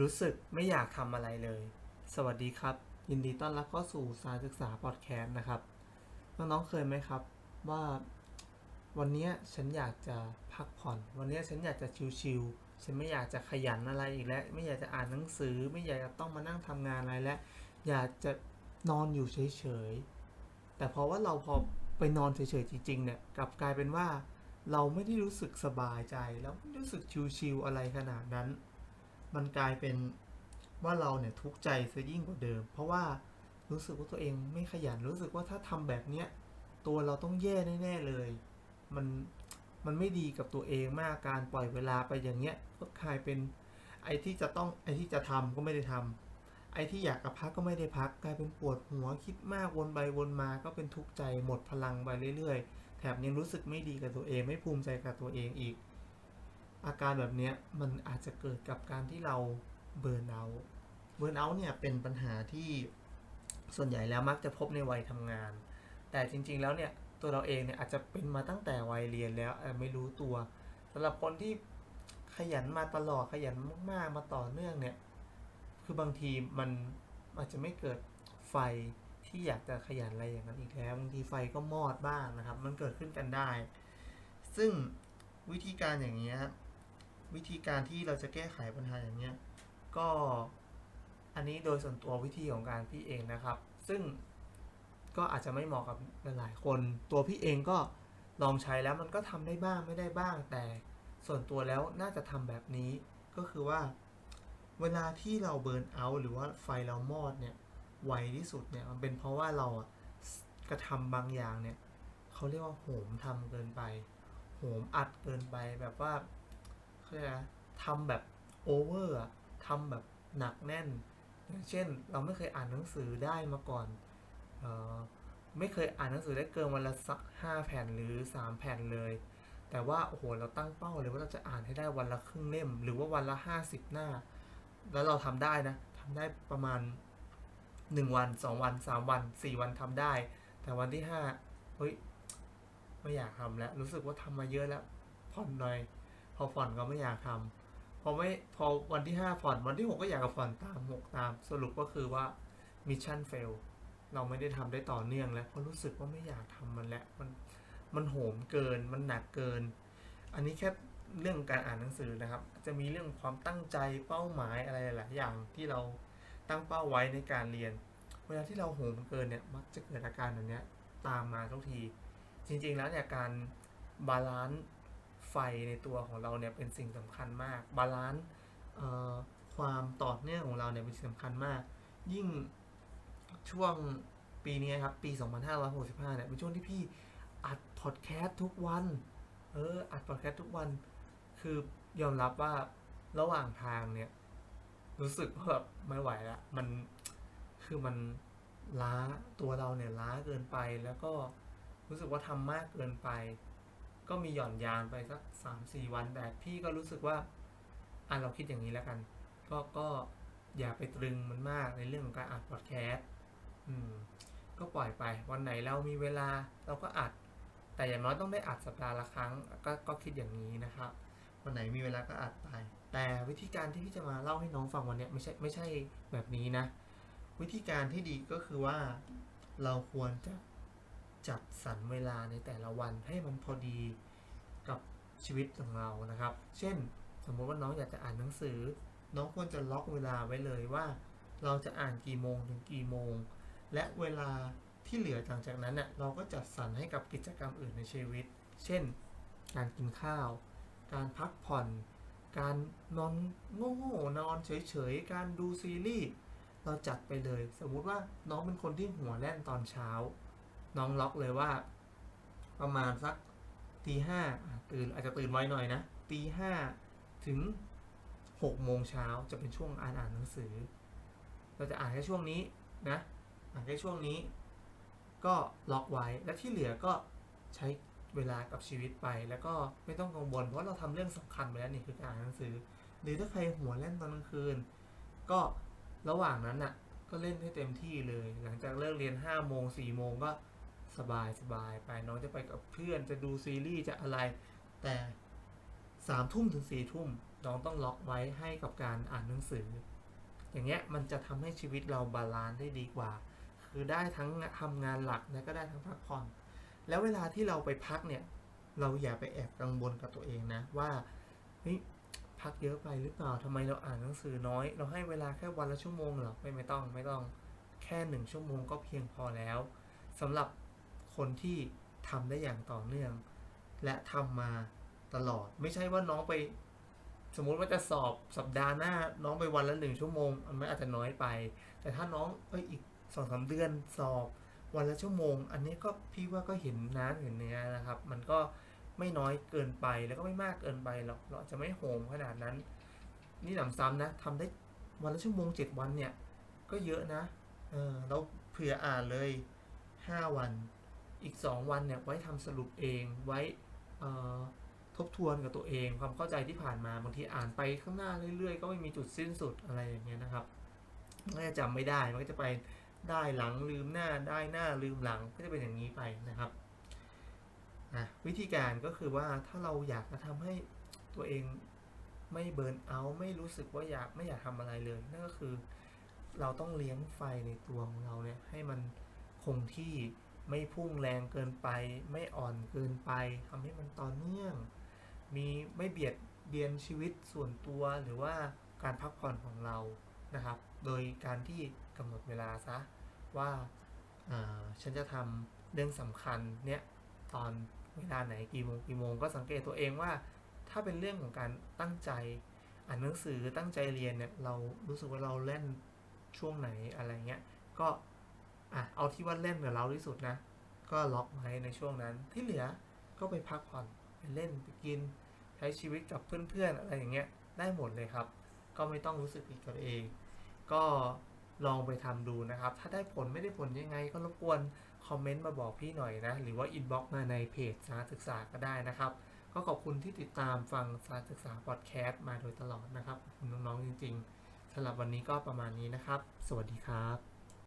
รู้สึกไม่อยากทำอะไรเลย สวัสดีครับ ยินดีต้อนรับเข้าสู่สายศึกษาพอดแคสต์นะครับ น้องๆเคยไหมครับ ว่าวันนี้ฉันอยากจะพักผ่อน วันนี้ฉันอยากจะชิลๆฉันไม่อยากจะขยันอะไรอีกแล้ว ไม่อยากจะอ่านหนังสือ ไม่อยากจะต้องมานั่งทำงานอะไรแล้ว อยากจะนอนอยู่เฉยๆ แต่เพราะว่าเราพอไปนอนเฉยๆจริงๆเนี่ยกลับกลายเป็นว่า เราไม่ได้รู้สึกสบายใจแล้วรู้สึกชิลๆอะไรขนาดนั้น มันกลายเป็นว่าเราเนี่ยทุกข์ใจซะยิ่งกว่าเดิม เพราะว่ารู้สึกว่าตัวเองไม่ขยันรู้สึกว่าถ้าทำแบบเนี้ยตัวเราต้องแย่แน่ๆเลย มันมันไม่ดีกับตัวเองมากการปล่อยเวลาไปอย่างเงี้ยก็กลายเป็นไอ้ที่จะต้องไอ้ที่จะทำก็ไม่ได้ทำไอ้ที่อยากจะพักก็ไม่ได้พัก กลายเป็นปวดหัวคิดมากวนไปวนมาก็เป็นทุกข์ใจหมดพลังไปเรื่อยๆ แถมยังรู้สึกไม่ดีกับตัวเองไม่ภูมิใจกับตัวเองอีก อาการแบบนี้มันอาจจะเกิดกับการที่เราเบิร์นเอาท์เบิร์นเอาท์เนี่ยเป็นปัญหาที่ส่วนใหญ่แล้วมักจะพบในวัยทำงาน แต่จริง ๆ แล้วเนี่ยตัวเราเองเนี่ยอาจจะเป็นมาตั้งแต่วัยเรียนแล้วไม่รู้ตัวสำหรับคนที่ขยันมาตลอดขยันมากๆมาต่อเนื่องเนี่ยคือบางทีมันอาจจะไม่เกิดไฟที่อยากจะขยันอะไรอย่างนั้นอีกแล้วบางทีไฟก็มอดบ้างนะครับ มันเกิดขึ้นกันได้ ซึ่งวิธีการอย่างเงี้ วิธีการที่เราจะแก้ไขปัญหาอย่างเงี้ยก็อันนี้โดยส่วนตัววิธีของการพี่เองนะครับ ซึ่งก็อาจจะไม่เหมาะกับหลายๆคน ตัวพี่เองก็ลองใช้แล้วมันก็ทำได้บ้างไม่ได้บ้าง แต่ส่วนตัวแล้วน่าจะทำแบบนี้ก็คือว่า เวลาที่เราเบิร์นเอาท์หรือว่าไฟเรามอดเนี่ยไวที่สุดเนี่ยมันเป็นเพราะว่าเรากระทำบางอย่างเนี่ยเขาเรียกว่าโหมทำเกินไป โหมอัดเกินไปแบบว่า เขาเรียกอะทำแบบโอเวอร์ทำแบบหนักแน่น อย่างเช่นเราไม่เคยอ่านหนังสือได้มาก่อนเออไม่เคยอ่านหนังสือได้เกินวันละสักห้าแผ่นหรือสามแผ่นเลย แต่ว่าโอ้โหเราตั้งเป้าเลยว่าเราจะอ่านให้ได้วันละครึ่งเล่ม หรือว่าวันละห้าสิบหน้า แล้วเราทำได้นะทำได้ประมาณหนึ่งวันสองวันสามวันสี่วันทำได้ แต่วันที่ห้าเฮ้ยไม่อยากทำแล้ว รู้สึกว่าทำมาเยอะแล้วผ่อนหน่อย พอผ่อนก็ไม่อยากทำพอไม่พอวันที่ห้าผ่อนวันที่หกก็อยากจะผ่อนตามหกตาม สรุปก็คือว่ามิชชั่นเฟลเราไม่ได้ทำได้ต่อเนื่องแล้วเพราะรู้สึกว่าไม่อยากทำมันแล้วมันมันโหมเกินมันหนักเกิน อันนี้แค่เรื่องการอ่านหนังสือนะครับ จะมีเรื่องความตั้งใจเป้าหมายอะไรหลายอย่างที่เราตั้งเป้าไว้ในการเรียน เวลาที่เราโหมเกินเนี่ยมักจะเกิดอาการแบบนี้ตามมาทุกที จริงๆแล้วเนี่ยการบาลานซ์ ไฟในตัวของเราเนี่ยเป็นสิ่งสำคัญมาก บาลานซ์ความต่อเนื่องของเราเนี่ยเป็นสิ่งสำคัญมาก ยิ่งช่วงปีนี้ครับ ปี 2565 เนี่ยเป็นช่วงที่พี่อัดพอดแคสต์ทุกวัน เออ อัดพอดแคสต์ทุกวัน คือยอมรับว่าระหว่างทางเนี่ย รู้สึกว่าแบบไม่ไหวละ มันคือมันล้าตัวเราเนี่ยล้าเกินไปแล้วก็รู้สึกว่าทำมากเกินไป ก็มีหย่อนยานไปสักสามสี่วันแต่พี่ก็รู้สึกว่าอะเราคิดอย่างนี้แล้วกัน ก็ก็อย่าไปตรึงมันมากในเรื่องของการอัดพอดแคสต์อืม ก็ปล่อยไป วันไหนเรามีเวลาเราก็อัด แต่อย่างน้อยต้องได้อัดสัปดาห์ละครั้ง ก็ก็คิดอย่างนี้นะครับ วันไหนมีเวลาก็อัดไป แต่วิธีการที่พี่จะมาเล่าให้น้องฟังวันนี้ไม่ใช่ไม่ใช่แบบนี้นะ วิธีการที่ดีก็คือว่าเราควรจะ จัดสรรเวลาในแต่ละวันให้มันพอดีกับชีวิตของเรานะครับ เช่น สมมติว่าน้องอยากจะอ่านหนังสือ น้องควรจะล็อกเวลาไว้เลยว่า เราจะอ่านกี่โมงถึงกี่โมง และเวลาที่เหลือหลังจากนั้นเนี่ยเราก็จัดสรรให้กับกิจกรรมอื่นในชีวิต เช่น การกินข้าว การพักผ่อน การนอนโง่ๆนอนเฉยๆ การดูซีรีส์ เราจัดไปเลย สมมุติว่าน้องเป็นคนที่หัวแล่นตอนเช้า น้องล็อกเลยว่า ประมาณสักตีห้าตื่นอาจจะตื่นไวหน่อยนะตีห้าถึงหกโมงเช้าจะเป็นช่วงอ่านอ่านหนังสือ เราจะอ่านแค่ช่วงนี้นะอ่านแค่ช่วงนี้ ก็ล็อกไว้และที่เหลือก็ใช้เวลากับชีวิตไป แล้วก็ไม่ต้องกังวลเพราะเราทำเรื่องสำคัญไปแล้วนี่คือการอ่านหนังสือ หรือถ้าใครหัวเล่นตอนกลางคืน ก็ระหว่างนั้นน่ะก็เล่นให้เต็มที่เลย หลังจากเลิกเรียนห้าโมงสี่โมงก็ สบายสบายไปน้องจะไปกับเพื่อนจะดูซีรีส์จะอะไร แต่สามทุ่มถึงสี่ทุ่มน้องต้องล็อกไว้ให้กับการอ่านหนังสือ อย่างเงี้ยมันจะทำให้ชีวิตเราบาลานซ์ได้ดีกว่า คือได้ทั้งทำงานหลักและก็ได้ทั้งพักผ่อน แล้วเวลาที่เราไปพักเนี่ยเราอย่าไปแอบกังวลกับตัวเองนะว่าเฮ้ยพักเยอะไปหรือเปล่าทำไมเราอ่านหนังสือน้อย เราให้เวลาแค่วันละชั่วโมงหรอไม่ไม่ต้องไม่ต้องแค่หนึ่งชั่วโมงก็เพียงพอแล้วสำหรับ คนที่ทำได้อย่างต่อเนื่อง และทำมาตลอด ไม่ใช่ว่าน้องไป สมมุติว่าจะสอบสัปดาห์หน้า น้องไปวันละหนึ่งชั่วโมงอันอาจจะน้อยไป แต่ถ้าน้องเอ้ยอีกสองสามเดือนสอบวันละชั่วโมง อันนี้ก็พี่ว่าก็เห็นน้ำเห็นเนื้อนะครับ มันก็ไม่น้อยเกินไปแล้วก็ไม่มากเกินไปหรอกเราจะไม่โหมขนาดนั้น นี่หนำซ้ำนะทำได้วันละชั่วโมงเจ็ดวันเนี่ย ก็เยอะนะ เออเราเผื่ออ่านเลยห้าวัน อีกสองวันเนี่ยไว้ทำสรุปเองไว้ทบทวนกับตัวเอง ความเข้าใจที่ผ่านมาบางทีอ่านไปข้างหน้าเรื่อยๆ ก็ไม่มีจุดสิ้นสุดอะไรอย่างเงี้ยนะครับก็จะจำไม่ได้มันก็จะไปได้หลังลืมหน้าได้หน้าลืมหลังก็จะเป็นอย่างนี้ไปนะครับวิธีการก็คือว่าถ้าเราอยากจะทำให้ตัวเองไม่เบิร์นเอาไม่รู้สึกว่าอยากไม่อยากทำอะไรเลยนั่นก็คือเราต้องเลี้ยงไฟในตัวของเราเนี่ยให้มันคงที่ ไม่พุ่งแรงเกินไป ไม่อ่อนเกินไปทำให้มันต่อเนื่อง มีไม่เบียดเบียนชีวิตส่วนตัวหรือว่าการพักผ่อนของเรานะครับ โดยการที่กำหนดเวลาซะว่าฉันจะทำเรื่องสำคัญเนี่ยตอนเวลาไหนกี่โมงกี่โมงก็สังเกตตัวเองว่า ถ้าเป็นเรื่องของการตั้งใจอ่านหนังสือตั้งใจเรียนเนี่ยเรารู้สึกว่าเราเล่นช่วงไหนอะไรเงี้ยก็ อะเอาที่ว่าเล่นกับเราที่สุดนะ ก็ล็อกไว้ในช่วงนั้นที่เหลือก็ไปพักผ่อนไปเล่นไปกิน ใช้ชีวิตกับเพื่อนๆอะไรอย่างเงี้ยได้หมดเลยครับ ก็ไม่ต้องรู้สึกผิดกับตัวเอง ก็ลองไปทำดูนะครับ ถ้าได้ผลไม่ได้ผลยังไง ก็รบกวนคอมเมนต์มาบอกพี่หน่อยนะ หรือว่าอินบ็อกซ์มาในเพจสารศึกษาก็ได้นะครับ ก็ขอบคุณที่ติดตามฟังสารศึกษาพอดแคสต์มาโดยตลอดนะครับขอบคุณน้องๆจริงๆสำหรับวันนี้ก็ประมาณนี้นะครับ สวัสดีครับ